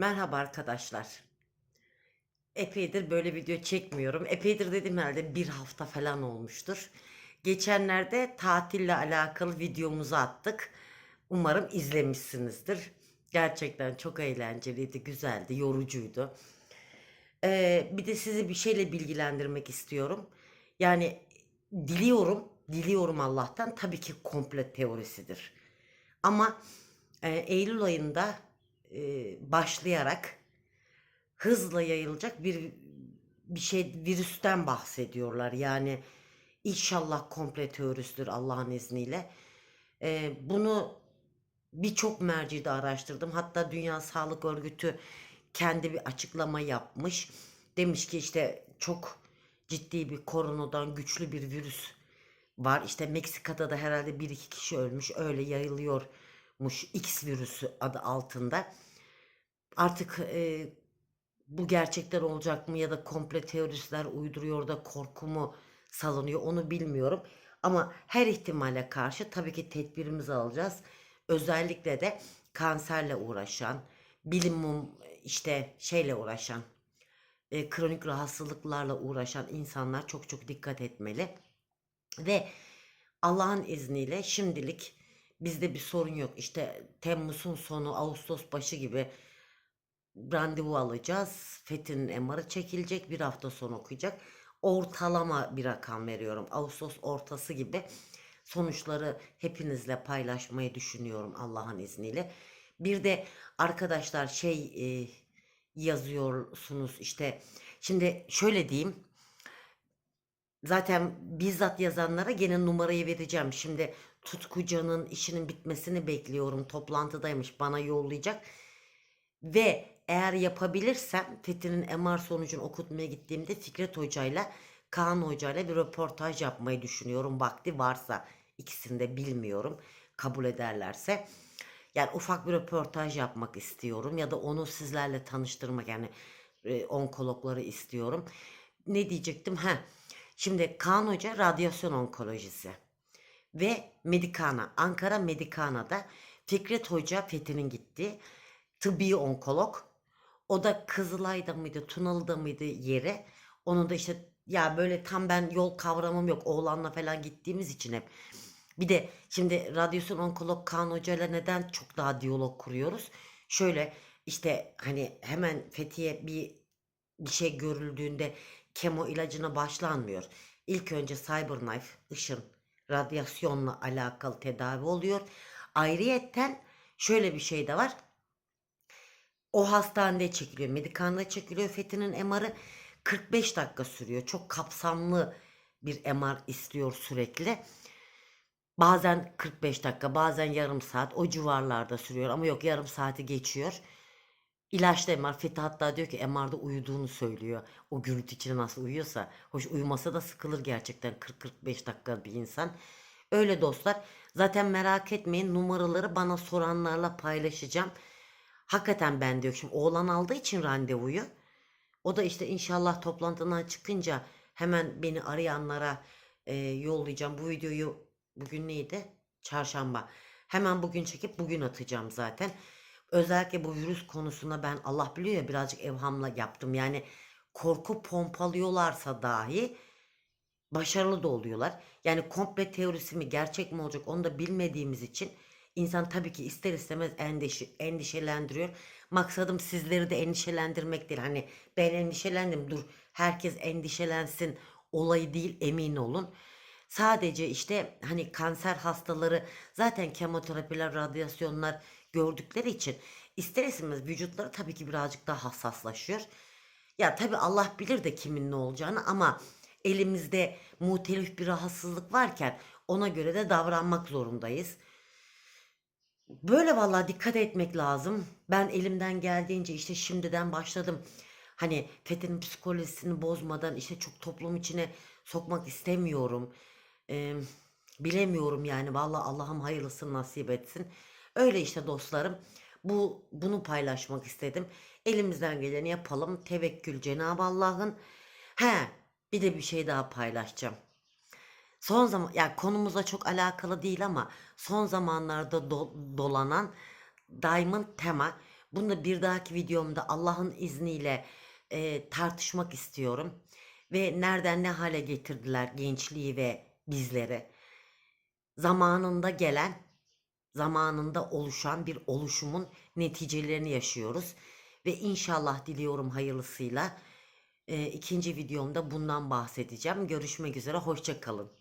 Merhaba arkadaşlar. Epeydir böyle video çekmiyorum. Epeydir dedim herhalde bir hafta falan olmuştur. Geçenlerde tatille alakalı videomuzu attık. Umarım izlemişsinizdir. Gerçekten çok eğlenceliydi, güzeldi, yorucuydu. Ee, bir de sizi bir şeyle bilgilendirmek istiyorum. Yani diliyorum, diliyorum Allah'tan tabii ki komple teorisidir. Ama e, Eylül ayında e, başlayarak hızla yayılacak bir bir şey virüsten bahsediyorlar. Yani inşallah komple teorisidir Allah'ın izniyle. E, bunu birçok mercide araştırdım. Hatta Dünya Sağlık Örgütü kendi bir açıklama yapmış. Demiş ki işte çok ciddi bir koronadan güçlü bir virüs var. İşte Meksika'da da herhalde bir iki kişi ölmüş. Öyle yayılıyormuş X virüsü adı altında. Artık e, bu gerçekler olacak mı ya da komple teoristler uyduruyor da korku mu salınıyor onu bilmiyorum. Ama her ihtimale karşı tabii ki tedbirimizi alacağız. Özellikle de kanserle uğraşan, bilimum işte şeyle uğraşan, e, kronik rahatsızlıklarla uğraşan insanlar çok çok dikkat etmeli. Ve Allah'ın izniyle şimdilik bizde bir sorun yok. İşte Temmuz'un sonu, Ağustos başı gibi randevu alacağız. Fethi'nin MR'ı çekilecek. Bir hafta sonra okuyacak. Ortalama bir rakam veriyorum. Ağustos ortası gibi sonuçları hepinizle paylaşmayı düşünüyorum Allah'ın izniyle. Bir de arkadaşlar şey e, yazıyorsunuz işte şimdi şöyle diyeyim zaten bizzat yazanlara gene numarayı vereceğim. Şimdi Tutkucan'ın işinin bitmesini bekliyorum. Toplantıdaymış bana yollayacak. Ve eğer yapabilirsem Fethi'nin MR sonucunu okutmaya gittiğimde Fikret Hoca'yla Kaan Hoca'yla bir röportaj yapmayı düşünüyorum. Vakti varsa ikisini de bilmiyorum. Kabul ederlerse. Yani ufak bir röportaj yapmak istiyorum ya da onu sizlerle tanıştırmak yani e, onkologları istiyorum. Ne diyecektim? Ha. Şimdi Kaan Hoca radyasyon onkolojisi ve Medikana Ankara Medikana'da Fikret Hoca Fethi'nin gittiği tıbbi onkolog. O da Kızılay'da mıydı, Tunalı'da mıydı yeri. Onun da işte ya böyle tam ben yol kavramım yok. Oğlanla falan gittiğimiz için hep. Bir de şimdi radyasyon onkolog Kaan Hoca ile neden çok daha diyalog kuruyoruz? Şöyle işte hani hemen Fethiye bir bir şey görüldüğünde kemo ilacına başlanmıyor. İlk önce Cyberknife, ışın, radyasyonla alakalı tedavi oluyor. Ayrıyetten şöyle bir şey de var. O hastanede çekiliyor. Medikan'da çekiliyor. Fethi'nin MR'ı 45 dakika sürüyor. Çok kapsamlı bir MR istiyor sürekli. Bazen 45 dakika, bazen yarım saat o civarlarda sürüyor ama yok yarım saati geçiyor. İlaçlı MR, Fethi hatta diyor ki MR'da uyuduğunu söylüyor. O gürültü içinde nasıl uyuyorsa. Hoş uyumasa da sıkılır gerçekten 40-45 dakika bir insan. Öyle dostlar. Zaten merak etmeyin numaraları bana soranlarla paylaşacağım. Hakikaten ben diyor şimdi oğlan aldığı için randevuyu. O da işte inşallah toplantıdan çıkınca hemen beni arayanlara e, yollayacağım. Bu videoyu bugün neydi? Çarşamba. Hemen bugün çekip bugün atacağım zaten. Özellikle bu virüs konusunda ben Allah biliyor ya birazcık evhamla yaptım. Yani korku pompalıyorlarsa dahi başarılı da oluyorlar. Yani komple teorisi mi gerçek mi olacak onu da bilmediğimiz için insan tabii ki ister istemez endişe, endişelendiriyor. Maksadım sizleri de endişelendirmek değil. Hani ben endişelendim dur herkes endişelensin olayı değil emin olun. Sadece işte hani kanser hastaları zaten kemoterapiler, radyasyonlar gördükleri için ister istemez vücutları tabii ki birazcık daha hassaslaşıyor. Ya tabii Allah bilir de kimin ne olacağını ama elimizde muhtelif bir rahatsızlık varken ona göre de davranmak zorundayız. Böyle vallahi dikkat etmek lazım. Ben elimden geldiğince işte şimdiden başladım. Hani Fethi'nin psikolojisini bozmadan işte çok toplum içine sokmak istemiyorum. Ee, bilemiyorum yani vallahi Allah'ım hayırlısını nasip etsin. Öyle işte dostlarım. Bu bunu paylaşmak istedim. Elimizden geleni yapalım. Tevekkül Cenab-ı Allah'ın. He, bir de bir şey daha paylaşacağım. Son zaman yani konumuzla çok alakalı değil ama son zamanlarda do- dolanan Diamond tema Bunu da bir dahaki videomda Allah'ın izniyle e, tartışmak istiyorum. Ve nereden ne hale getirdiler gençliği ve bizleri. Zamanında gelen, zamanında oluşan bir oluşumun neticelerini yaşıyoruz. Ve inşallah diliyorum hayırlısıyla e, ikinci videomda bundan bahsedeceğim. Görüşmek üzere, hoşça kalın.